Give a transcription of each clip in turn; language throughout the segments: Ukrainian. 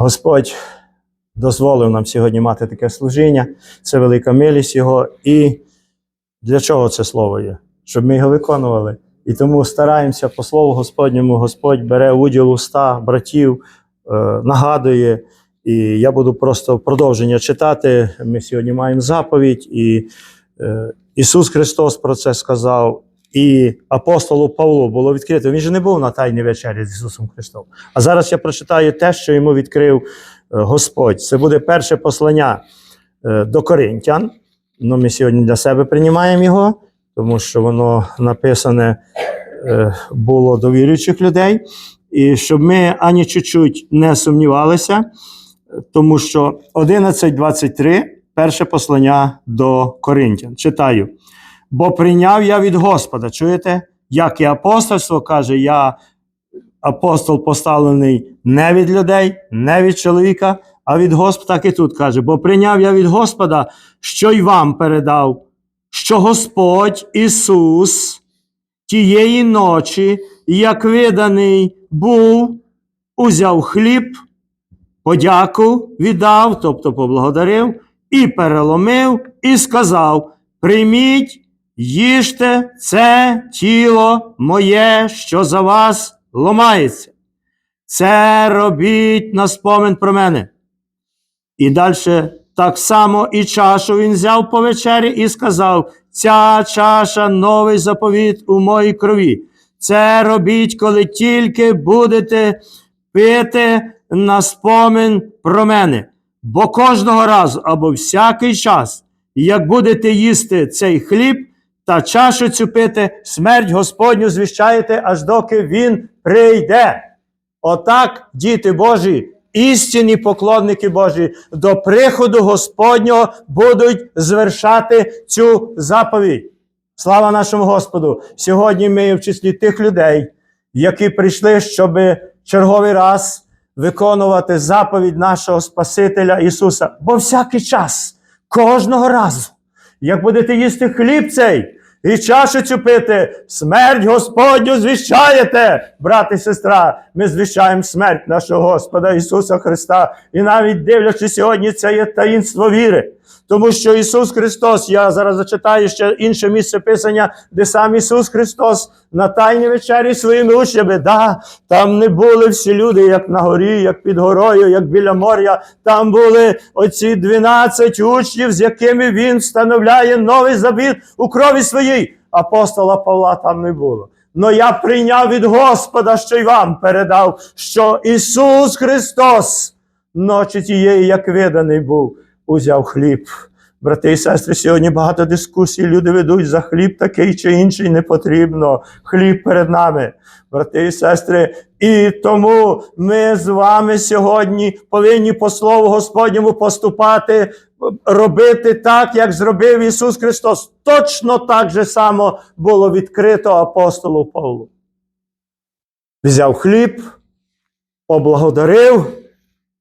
Господь дозволив нам сьогодні мати таке служіння. Це велика милість Його. І для чого це слово є? Щоб ми його виконували. І тому стараємося по слову Господньому. Господь бере уділ уста братів, е, нагадує. І я буду просто продовження читати. Ми сьогодні маємо заповідь, і е, Ісус Христос про це сказав. І апостолу Павлу було відкрито. Він же не був на тайній вечері з Ісусом Христом. А зараз я прочитаю те, що йому відкрив е, Господь. Це буде перше послання е, до Коринтян. Ну, ми сьогодні для себе приймаємо його, тому що воно написане е, було до віруючих людей. І щоб ми ані чуть-чуть не сумнівалися, тому що 11.23 перше послання до Коринтян. Читаю. Бо прийняв я від Господа. Чуєте? Як і апостольство каже, я апостол поставлений не від людей, не від чоловіка, а від Господа, так і тут каже: бо прийняв я від Господа, що й вам передав, що Господь Ісус тієї ночі, як виданий був, узяв хліб, подяку віддав, тобто поблагодарив, і переломив, і сказав: Прийміть, їжте це тіло моє, що за вас ломається. Це робіть на спомин про мене. І далі так само і чашу він взяв по вечері і сказав: Ця чаша новий заповіт у моїй крові. Це робіть, коли тільки будете пити на спомин про мене. Бо кожного разу або всякий час, як будете їсти цей хліб та чашу цю пити, смерть Господню звіщаєте, аж доки він прийде. Отак, діти Божі, істинні поклонники Божі, до приходу Господнього будуть звершати цю заповідь. Слава нашому Господу! Сьогодні ми в числі тих людей, які прийшли, щоб черговий раз виконувати заповідь нашого Спасителя Ісуса. Бо всякий час, кожного разу, як будете їсти хліб цей і чашу цю пити, смерть Господню звіщаєте, брат і сестра. Ми звіщаємо смерть нашого Господа Ісуса Христа. І навіть дивлячись сьогодні, це є таїнство віри. Тому що Ісус Христос, я зараз зачитаю ще інше місце Писання, де сам Ісус Христос на тайній вечері своїми учнями, да, там не були всі люди, як на горі, як під горою, як біля моря. Там були оці 12 учнів, з якими Він встановляє новий завіт у крові своїй. Апостола Павла там не було. Но я прийняв від Господа, що й вам передав, що Ісус Христос ночі тієї, як виданий був, узяв хліб. Брати і сестри, сьогодні багато дискусій. Люди ведуть за хліб такий чи інший не потрібно. Хліб перед нами, брати і сестри. І тому ми з вами сьогодні повинні по Слову Господньому поступати, робити так, як зробив Ісус Христос. Точно так же само було відкрито апостолу Павлу. Взяв хліб, поблагодарив,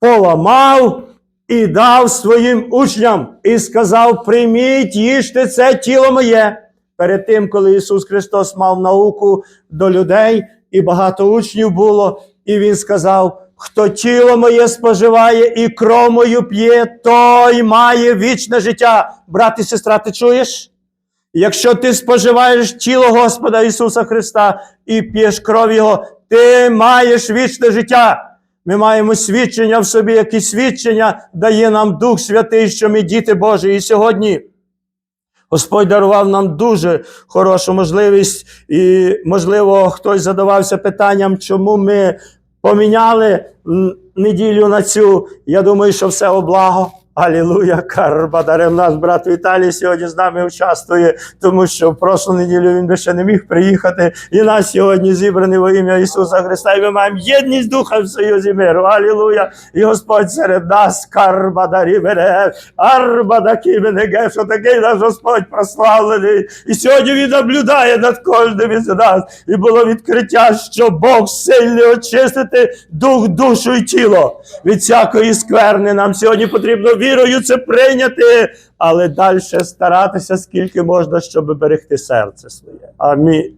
поламав і дав своїм учням, і сказав: прийміть, їжте це тіло моє. Перед тим, коли Ісус Христос мав науку до людей, і багато учнів було, і Він сказав: хто тіло моє споживає і кров мою п'є, той має вічне життя. Брат і сестра, ти чуєш? Якщо ти споживаєш тіло Господа Ісуса Христа і п'єш кров Його, ти маєш вічне життя. Ми маємо свідчення в собі, які свідчення дає нам Дух Святий, що ми діти Божі. І сьогодні Господь дарував нам дуже хорошу можливість, і, можливо, хтось задавався питанням, чому ми поміняли неділю на цю. Я думаю, що все облаго. Алілуя, Карбадарем наш брат Віталій сьогодні з нами участвує, тому що в прошлу неділю він би ще не міг приїхати. І нас сьогодні зібраний во ім'я Ісуса Христа. І ми маємо єдність Духа в союзі миру. Алілуя! І Господь серед нас, Карбадарі бере, Арбадакі мене, що такий наш Господь прославлений. І сьогодні Він наблюдає над кожним із нас. І було відкриття, що Бог сильний очистити дух, душу і тіло. Від всякої скверни нам сьогодні потрібно вірою це прийняти, але далі старатися, скільки можна, щоб берегти серце своє. Амінь.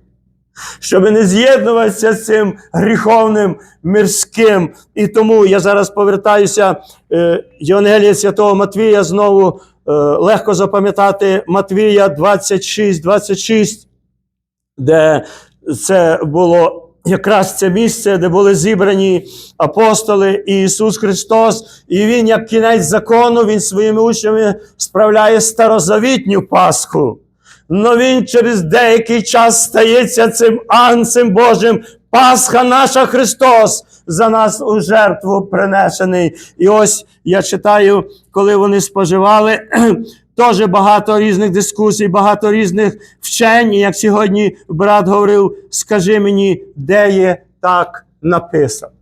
щоб не з'єднуватися з цим гріховним мирським. І тому я зараз повертаюся е, Євангелія Святого Матвія знову е, легко запам'ятати Матвія 26, 26, де це було якраз це місце, де були зібрані апостоли і Ісус Христос, і Він, як кінець закону, Він своїми учнями справляє старозавітню Пасху. Но він через деякий час стається цим анцем Божим. Пасха наша Христос за нас у жертву принесений. І ось я читаю, коли вони споживали, теж багато різних дискусій, багато різних вчень. Як сьогодні брат говорив, скажи мені, де є так написано.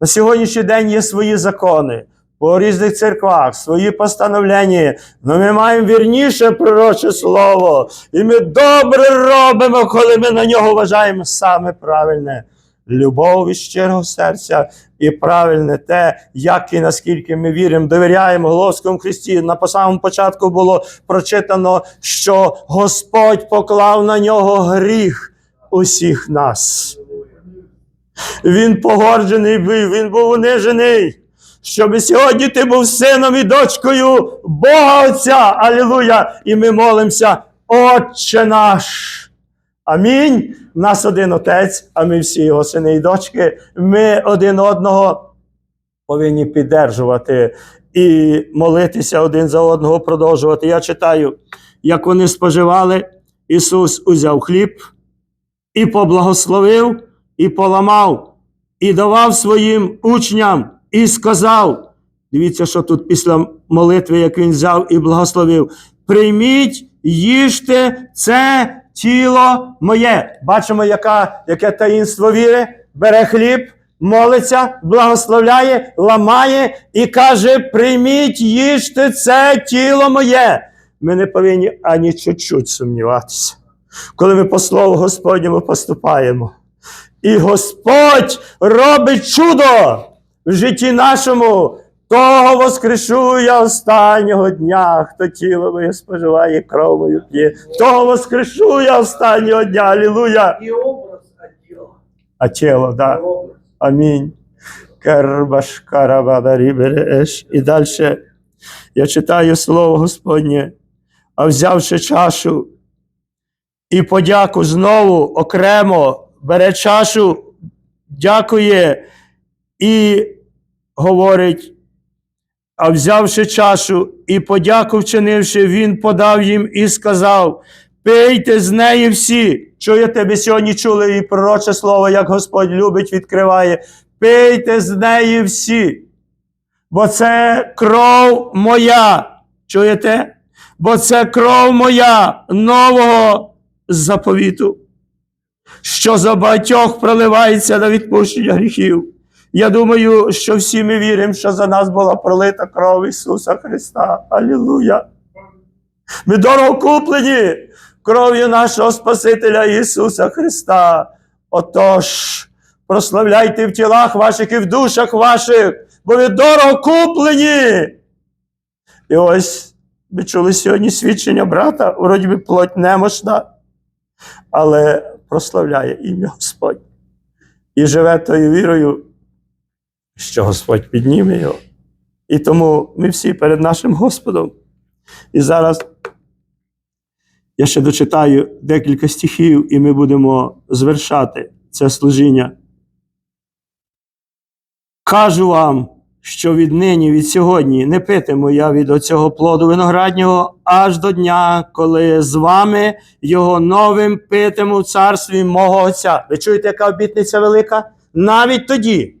На сьогоднішній день є свої закони по різних церквах, свої постановлення. Но ми маємо вірніше пророче слово. І ми добре робимо, коли ми на нього вважаємо саме правильне. Любов від щирого серця і правильне те, як і наскільки ми віримо, довіряємо Головському Христі. На самому початку було прочитано, що Господь поклав на нього гріх усіх нас. Він погорджений був, він був унижений. Щоб сьогодні ти був сином і дочкою Бога Отця. Алілуя! І ми молимося, Отче наш. Амінь. Нас один отець, а ми всі його сини і дочки. Ми один одного повинні піддержувати і молитися один за одного, продовжувати. Я читаю, як вони споживали, Ісус узяв хліб і поблагословив, і поламав, і давав своїм учням, і сказав: дивіться, що тут після молитви, як він взяв і благословив: прийміть, їжте це тіло моє. Бачимо, яка, яке таїнство віри, бере хліб. Молиться, благословляє, ламає і каже: прийміть, їжте це тіло моє. Ми не повинні ані чуть-чуть сумніватися, коли ми по слову Господньому поступаємо. І Господь робить чудо в житті нашому. Того воскрешу я останнього дня, хто тіло моє споживає, кров мою п'є. Того воскрешу я останнього дня. Алілуя. І образ, а діло. А тіло, образ. Амінь. І далі я читаю слово Господнє, а взявши чашу і подяку знову окремо бере чашу, дякує і говорить. А взявши чашу і подяку вчинивши, він подав їм і сказав: Пийте з неї всі. Чуєте, ви сьогодні чули і пророче слово, як Господь любить, відкриває. Пийте з неї всі. Бо це кров моя. Чуєте? Бо це кров моя нового заповіту, що за багатьох проливається на відпущення гріхів. Я думаю, що всі ми віримо, що за нас була пролита кров Ісуса Христа. Алілуя! Ми дорого куплені кров'ю нашого Спасителя Ісуса Христа. Отож, прославляйте в тілах ваших і в душах ваших, бо ви дорого куплені. І ось ми чули сьогодні свідчення брата, вроді би плоть немощна, але прославляє ім'я Господь. І живе тою вірою, що Господь підніме його. І тому ми всі перед нашим Господом. І зараз я ще дочитаю декілька стихів, і ми будемо звершати це служіння. Кажу вам, що віднині, від сьогодні не питиму я від оцього плоду винограднього аж до дня, коли з вами його новим питиму в царстві мого Отця. Ви чуєте, яка обітниця велика? Навіть тоді,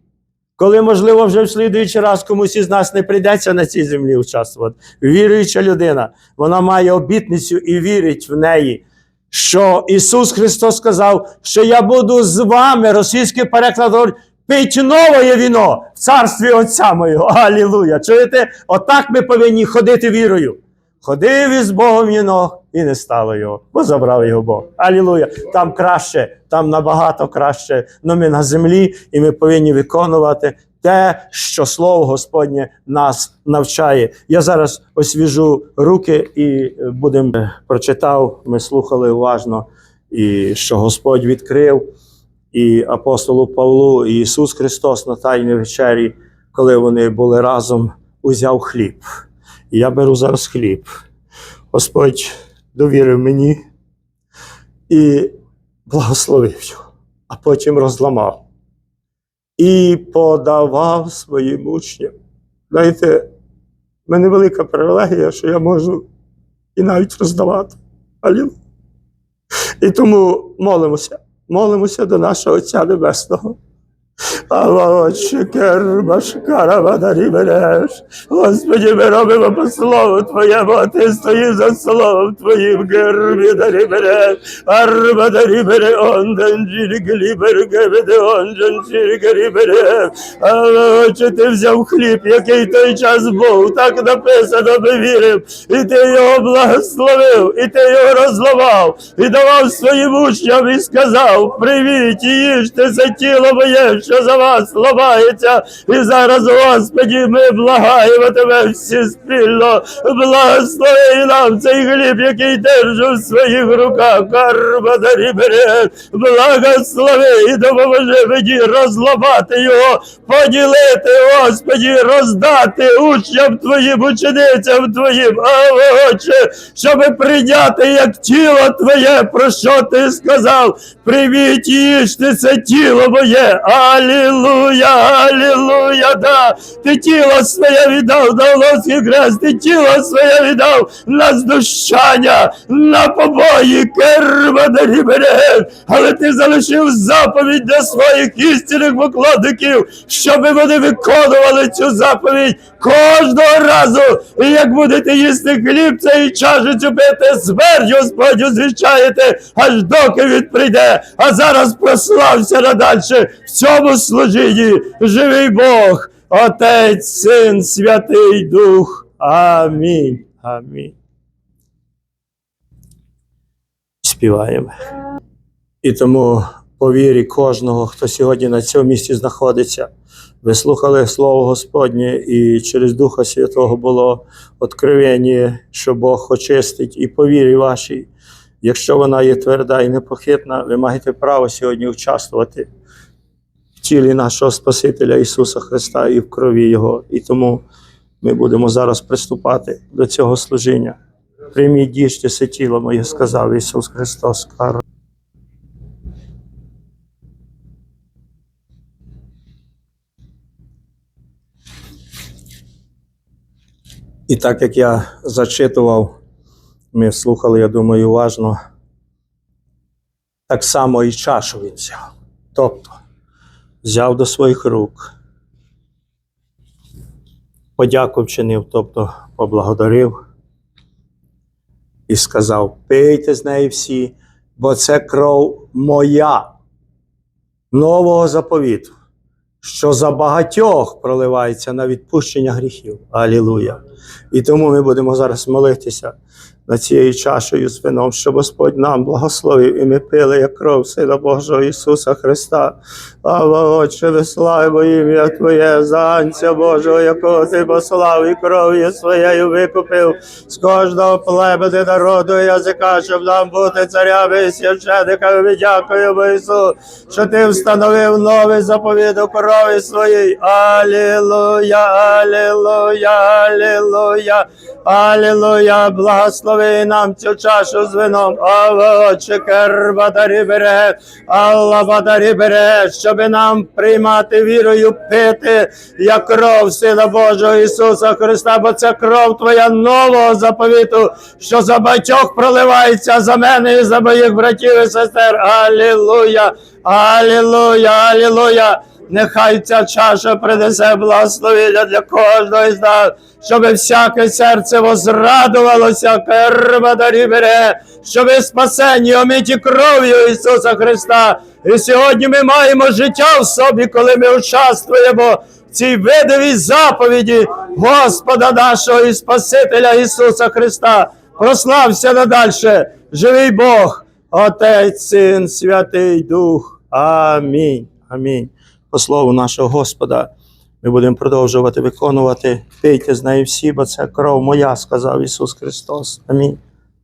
коли, можливо, вже в слідуючий раз комусь із нас не прийдеться на цій землі участвувати. Віруюча людина, вона має обітницю і вірить в неї. Що Ісус Христос сказав, що я буду з вами, російський переклад говорить, пить нове віно в царстві Отця Моєго. Алілуя! Чуєте? Отак ми повинні ходити вірою. Ходив із Богом віно і не стало його, бо забрав його Бог. Алілуя! Там краще, там набагато краще. Но ми на землі, і ми повинні виконувати те, що Слово Господнє нас навчає. Я зараз освіжу руки і будемо прочитав. Ми слухали уважно. і що Господь відкрив і апостолу Павлу, і Ісус Христос на Тайній вечері, коли вони були разом, узяв хліб. І я беру зараз хліб. Господь довірив мені і благословив його, а потім розламав і подавав своїм учням. Знаєте, в мене велика привілегія, що я можу і навіть роздавати. Алілуя. І тому молимося, молимося до нашого Отця Небесного. Береш. Господи, ми робимо по слову Твоєму, а Ти стоїш за словом Твоїм, гербі дарі береш. Арба дарі бере, ондан джіргелі бергебеде, ондан джіргелі бере. Але, Отче, Ти взяв хліб, який той час був, так написано, ми віримо. І Ти його благословив, і Ти його розламав, і давав своїм учням, і сказав, привіть, і їжте це тіло моє, що за вас ламається. І зараз, Господі, ми благаємо Тебе всі спільно. Благослови нам цей хліб, який держу в своїх руках. Карбадарі бере, благослови і допоможи мені розламати його, поділити, Господі, роздати учням Твоїм, ученицям Твоїм, а Отче, щоб прийняти як тіло Твоє, про що Ти сказав. Привіт, їжте це тіло моє. Алілуя, алілуя, да. Ти тіло своє віддав на Волоський хрест, ти тіло своє віддав на знущання, на побої, кермадарі берег. Але ти залишив заповідь для своїх істинних покладників, щоб вони виконували цю заповідь кожного разу. І як будете їсти хліб цей чашицю пити, смерть Господь звіщаєте, аж доки він прийде. А зараз прослався надальше в цьому служінні. Живий Бог, Отець, Син, Святий Дух. Амінь. Амінь. Співаємо. І тому по вірі кожного, хто сьогодні на цьому місці знаходиться, ви слухали Слово Господнє, і через Духа Святого було откровення, що Бог очистить, і по вірі вашій, якщо вона є тверда і непохитна, ви маєте право сьогодні участвувати тілі нашого Спасителя Ісуса Христа і в крові Його. І тому ми будемо зараз приступати до цього служіння. Прийміть діжте це тіло моє, сказав Ісус Христос. І так як я зачитував, ми слухали, я думаю, уважно, так само і чашу він взяв. Тобто взяв до своїх рук, подяку вчинив, тобто поблагодарив і сказав: пийте з неї всі, бо це кров моя нового заповіту, що за багатьох проливається на відпущення гріхів. Алілуя! І тому ми будемо зараз молитися над цією чашею з вином, щоб Господь нам благословив, і ми пили як кров Сина Божого Ісуса Христа. Слава Отче, виславимо ім'я Твоє, Занця Божого, якого Ти послав, і кров'ю своєю викупив з кожного племени народу і язика, щоб нам бути царями і священиками. Ми дякуємо Ісу, що Ти встановив новий заповіт у крові своїй. Алілуя, алілуя, алілуя, алілуя, благослови нам цю чашу з вином. Отче, кербадарі бере, Алла бадарі бере, щоб нам приймати вірою, пити, як кров Сина Божого Ісуса Христа, бо це кров Твоя нового заповіту, що за батьох проливається за мене і за моїх братів і сестер. Алілуя, алілуя, алілуя. Нехай ця чаша принесе благословення для кожного із нас, щоб всяке серце возрадувалося, кермадарі бере, щоб спасені омиті кров'ю Ісуса Христа. І сьогодні ми маємо життя в собі, коли ми участвуємо в цій видовій заповіді Господа нашого і Спасителя Ісуса Христа. Прослався надальше, живий Бог, Отець, Син, Святий Дух. Амінь. Амінь. По слову нашого Господа, ми будемо продовжувати виконувати. Пийте з неї всі, бо це кров моя, сказав Ісус Христос. Амінь.